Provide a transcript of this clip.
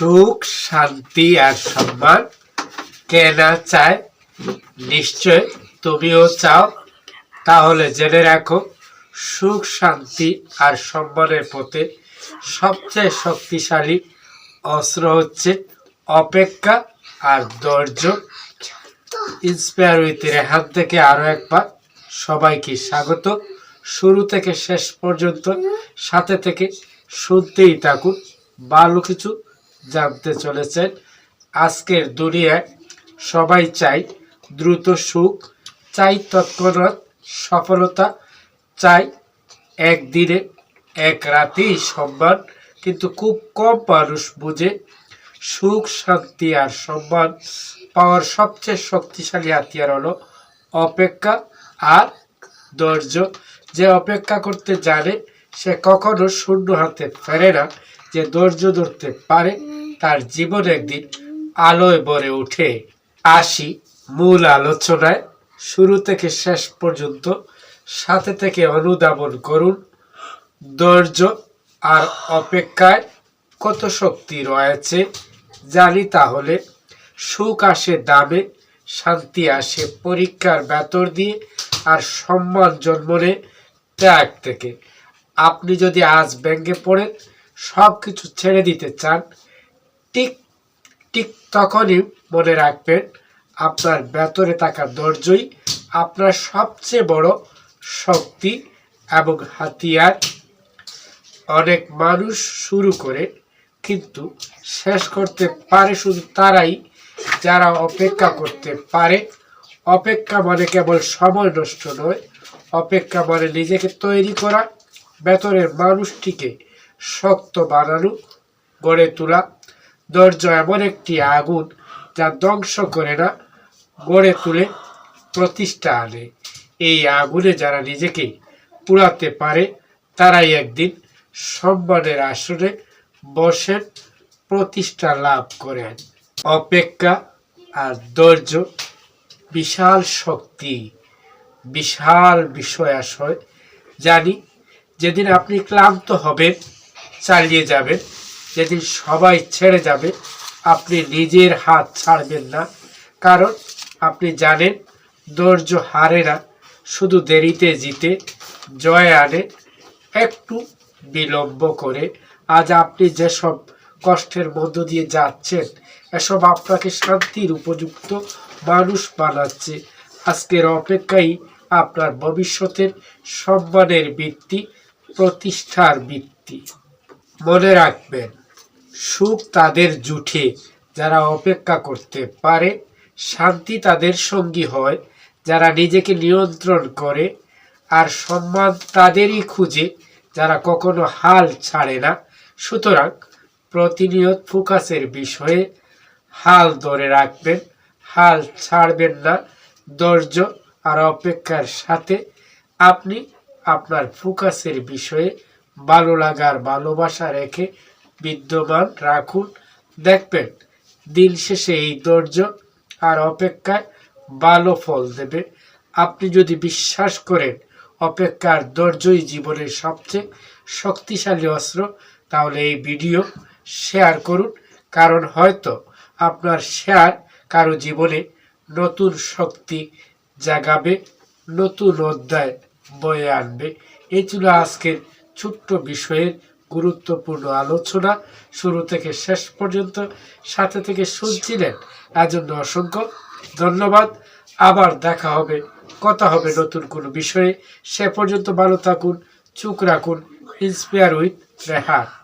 সুখ, শান্তি আর সম্মান। কে না চায় নিশ্চয় তুমিও চাও। তাহলে জেনে রাখো, সুখ, শান্তি আর সম্মানের পথে সবচেয়ে শক্তিশালী অস্ত্র হচ্ছে অপেক্ষা আর ধৈর্য। ইন্সপায়ার উইথ রেহান থেকে আরও একবার সবাইকে স্বাগত। শুরু থেকে শেষ পর্যন্ত সাথে থেকে শুনতেই থাকুন। ভালো কিছু জানতে চলেছেন। আজকের দুনিয়ায় সবাই চাই দ্রুত সুখ, চাই তৎক্ষণাৎ সফলতা, চাই একদিনে এক রাতেই সম্মান। কিন্তু খুব কম মানুষ বুঝে সুখ, শান্তি আর সম্মান পাওয়ার সবচেয়ে শক্তিশালী হাতিয়ার হলো অপেক্ষা আর ধৈর্য। যে অপেক্ষা করতে জানে সে কখনো শূন্য হাতে ফেরে না যে ধৈর্য ধরতে পারে, তার জীবন একদিন আলোয় ভরে ওঠে। আসি মূল আলোচনায়। শুরু থেকে শেষ পর্যন্ত সাথে থেকে অনুধাবন করুন। ধৈর্য আর অপেক্ষায় কত শক্তি রয়েছে জানি তাহলে। সুখ আসে দামে, শান্তি আসে পরীক্ষার ভেতর দিয়ে, আর সম্মান জন্মনে ত্যাগ থেকে। আপনি যদি আজ ব্যাঙ্গে পড়েন সব কিছু ছেড়ে দিতে চান ঠিক ঠিক তখনই মনে রাখবেন আপনার ভেতরে থাকা ধৈর্যই আপনার সবচেয়ে বড় শক্তি এবং হাতিয়ার। অনেক মানুষ শুরু করে কিন্তু শেষ করতে পারে শুধু তারাই, যারা অপেক্ষা করতে পারে। অপেক্ষা মানে কেবল সময় নষ্ট নয়, অপেক্ষা মানে নিজেকে তৈরি করা। ভেতরের মানুষটিকে শক্ত বানানো, গড়ে তোলা। ধৈর্য এমন একটি আগুন যা ধ্বংস করে না, গড়ে তুলে প্রতিষ্ঠা আনে। এই আগুনে যারা নিজেকে পুরাতে পারে, তারাই একদিন সম্মানের আসনে বসেন, প্রতিষ্ঠা লাভ করেন। অপেক্ষা আর ধৈর্য বিশাল শক্তি, বিশাল বিষয় আশয় জানি যেদিন আপনি ক্লান্ত হবেন, চালিয়ে যাবেন, যেদিন সবাই ছেড়ে যাবে, আপনি নিজের হাত ছাড়বেন না। কারণ আপনি জানেন, ধৈর্য হারে না, শুধু দেরিতে জিতে জয় আনে, একটু বিলম্ব করে। আজ আপনি যেসব কষ্টের মধ্য দিয়ে যাচ্ছেন, এসব আপনাকে শান্তির উপযুক্ত মানুষ বানাচ্ছে। আজকের অপেক্ষাই আপনার ভবিষ্যতের সম্মানের ভিত্তি। প্রতিষ্ঠার ভিত্তি। মনে রাখবেন, সুখ তাদের জুঠে, যারা অপেক্ষা করতে পারে, শান্তি তাদের সঙ্গী হয়, যারা নিজেকে নিয়ন্ত্রণ করে, আর সম্মান তাদেরই খুঁজে, যারা কখনো হাল ছাড়ে না। সুতরাং প্রতিনিয়ত ফোকাসের বিষয়ে হাল ধরে রাখবেন, হাল ছাড়বেন না। ধৈর্য আর অপেক্ষার সাথে আপনি আপনার ফোকাসের বিষয়ে ভালো লাগার ভালোবাসা রেখে বিদ্যমান রাখুন। দেখবেন, দিন শেষে এই ধৈর্য আর অপেক্ষায় ভালো ফল দেবে। আপনি যদি বিশ্বাস করেন, অপেক্ষার ধৈর্যই জীবনের সবচেয়ে শক্তিশালী অস্ত্র, তাহলে এই ভিডিও শেয়ার করুন। কারণ হয়তো আপনার শেয়ার কারও জীবনে নতুন শক্তি জাগাবে, নতুন অধ্যায় বয়ে আনবে। এই ছিল আজকের ছোট্ট বিষয়ের গুরুত্বপূর্ণ আলোচনা। শুরু থেকে শেষ পর্যন্ত সাথে থেকে শুনছিলেন এজন্য অসংখ্য ধন্যবাদ। আবার দেখা হবে, কথা হবে নতুন কোনো বিষয়ে। সে পর্যন্ত ভালো থাকুন, চুপ রাখুন। Inspire with Rehan